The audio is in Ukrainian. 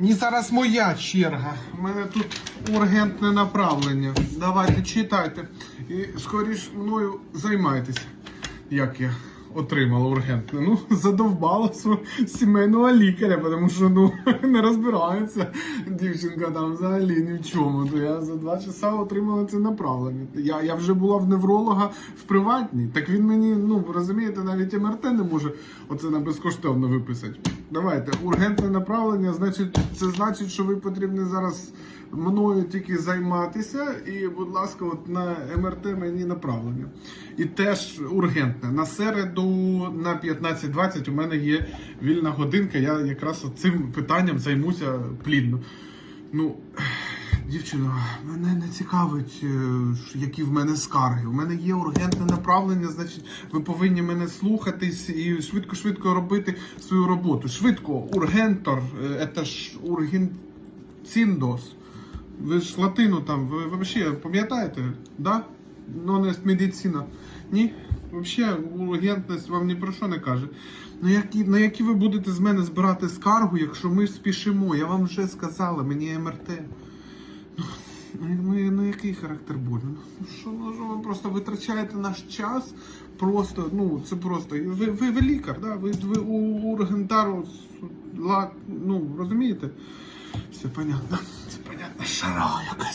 Ні, зараз моя черга. У мене тут ургентне направлення. Давайте читайте. І скоріш мною займайтеся. Як я отримала ургентне. Ну, задовбала свого сімейного лікаря, тому що ну, не розбирається дівчинка там взагалі ні в чому. То я за два часа отримала це направлення. Я, я вже була в невролога в приватній. Так він мені, ну розумієте, навіть МРТ не може оце на безкоштовно виписати. Давайте, ургентне направлення, значить, це значить, що ви потрібні зараз мною тільки займатися. І, будь ласка, от на МРТ мені направлення. І теж ургентне. На середу на 15.20 у мене є вільна годинка. Я якраз цим питанням займуся плідно. Ну, дівчино, мене не цікавить, е, які в мене скарги. У мене є ургентне направлення, значить, ви повинні мене слухатись і швидко-швидко робити свою роботу. Швидко, ургентор, це ж ургенціндос. Ви ж латину там, ви взагалі пам'ятаєте? Да? Non est медицина. Ні? Взагалі, ургентність вам ні про що не каже. Ну які, на які ви будете з мене збирати скаргу, якщо ми спішимо? Я вам вже сказала, мені МРТ. Ну, ну, ну який характер болю? Ну що, ну ви просто витрачаєте наш час? Просто, ну це просто. Ви, ви, ви лікар, да? ви, ви у ургентару, ла- ну розумієте? Все понятно. Це понятно. Шара якась.